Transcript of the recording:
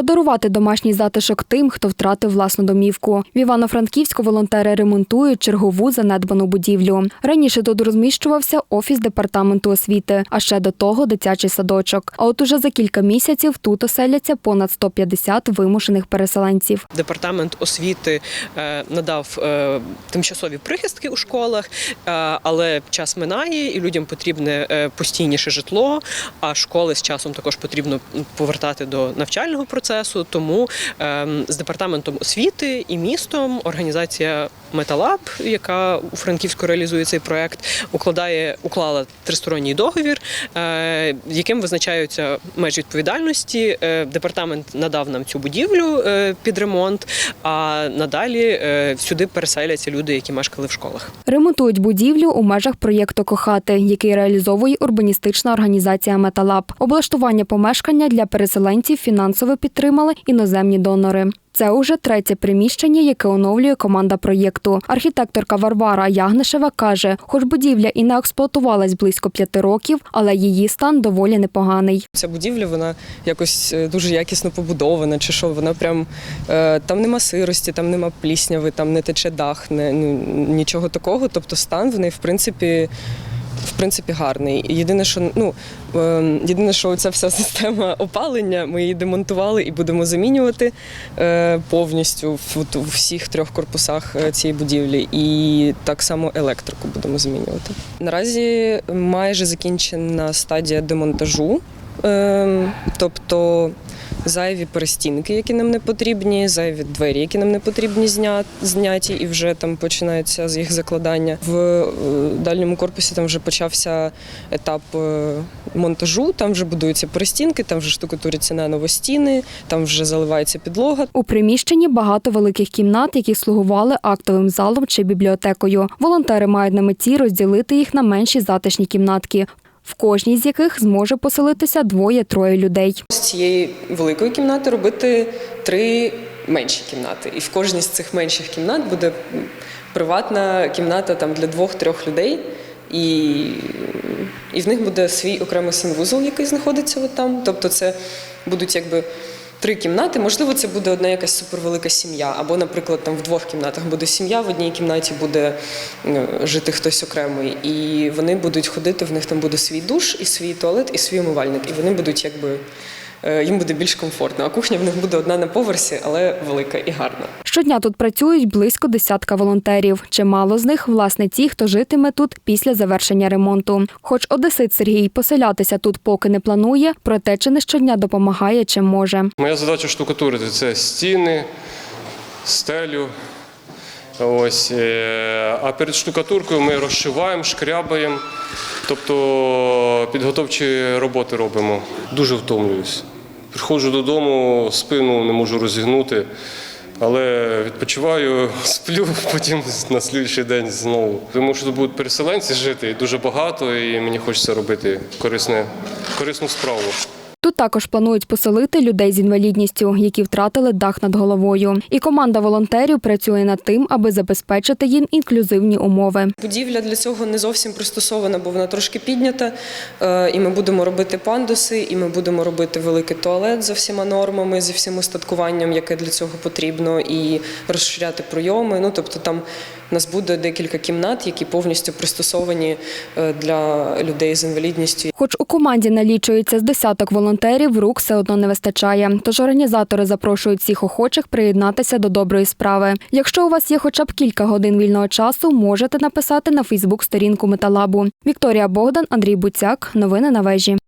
Подарувати домашній затишок тим, хто втратив власну домівку. В Івано-Франківську волонтери ремонтують чергову занедбану будівлю. Раніше тут розміщувався офіс департаменту освіти, а ще до того дитячий садочок. А от уже за кілька місяців тут оселяться понад 150 вимушених переселенців. Департамент освіти е, надав е, тимчасові прихистки у школах, е, але час минає, і людям потрібне постійніше житло. А школи з часом також потрібно повертати до навчального процесу. Тому е, з департаментом освіти і містом організація Металаб, яка у Франківську реалізує цей проект, укладає уклала тристоронній договір, е, яким визначаються межі відповідальності. Е, Департамент надав нам цю будівлю е, під ремонт. А надалі сюди переселяться люди, які мешкали в школах. Ремонтують будівлю у межах проєкту Кохати, який реалізовує урбаністична організація Металаб. Облаштування помешкання для переселенців фінансово підтримали іноземні донори. Це уже третє приміщення, яке оновлює команда проєкту. Архітекторка Варвара Ягнишева каже, хоч будівля і не експлуатувалась близько п'яти років, але її стан доволі непоганий. Ця будівля вона якось е, дуже якісно побудована, чи що вона прям е, там нема сирості, там нема плісняви, там не тече дах, не, ну, нічого такого. Тобто стан в неї в принципі. В принципі, гарний. Єдине, що ну е, єдине, що ця вся система опалення, ми її демонтували і будемо замінювати е, повністю в, всіх трьох корпусах е, цієї будівлі. І так само електрику будемо змінювати. Наразі майже закінчена стадія демонтажу. Ем, тобто зайві перестінки, які нам не потрібні, зайві двері, які нам не потрібні, зня- зняті, і вже там починається з їх закладання. В е, дальньому корпусі там вже почався етап е, монтажу, там вже будуються перестінки, там вже штукатуряться на новостіни, там вже заливається підлога. У приміщенні багато великих кімнат, які слугували актовим залом чи бібліотекою. Волонтери мають на меті розділити їх на менші затишні кімнатки, в кожній з яких зможе поселитися двоє-троє людей. З цієї великої кімнати робити три менші кімнати. І в кожній з цих менших кімнат буде приватна кімната там для двох-трьох людей. І, і в них буде свій окремий санвузол, який знаходиться от там. Тобто, це будуть якби. Три кімнати, можливо, це буде одна якась супервелика сім'я. Або, наприклад, там в двох кімнатах буде сім'я, в одній кімнаті буде е, жити хтось окремий, і вони будуть ходити. В них там буде свій душ, і свій туалет, і свій умивальник. І вони будуть якби їм буде більш комфортно. А кухня в них буде одна на поверсі, але велика і гарна. Щодня тут працюють близько десятка волонтерів. Чимало з них власне ті, хто житиме тут після завершення ремонту. Хоч одесит Сергій поселятися тут поки не планує, проте чи не щодня допомагає чим може. Моя задача штукатурити це стіни, стелю. Ось. е, А перед штукатуркою ми розшиваємо, шкрябаємо, тобто підготовчі роботи робимо. Дуже втомлююсь. Приходжу додому, спину не можу розігнути, але відпочиваю, сплю, потім на слідчий день знову. Тому що тут будуть переселенці жити дуже багато, і мені хочеться робити корисне, корисну справу. Тут також планують поселити людей з інвалідністю, які втратили дах над головою. І команда волонтерів працює над тим, аби забезпечити їм інклюзивні умови. Будівля для цього не зовсім пристосована, бо вона трошки піднята. Е, І ми будемо робити пандуси, і ми будемо робити великий туалет за всіма нормами, зі всім устаткуванням, яке для цього потрібно, і розширяти прийоми. Ну тобто там у нас буде декілька кімнат, які повністю пристосовані е, для людей з інвалідністю. Хоч у команді налічується з десяток волонтерів, рук все одно не вистачає. Тож організатори запрошують всіх охочих приєднатися до доброї справи. Якщо у вас є хоча б кілька годин вільного часу, можете написати на Фейсбук сторінку Металабу. Вікторія Богдан, Андрій Буцяк. Новини на вежі.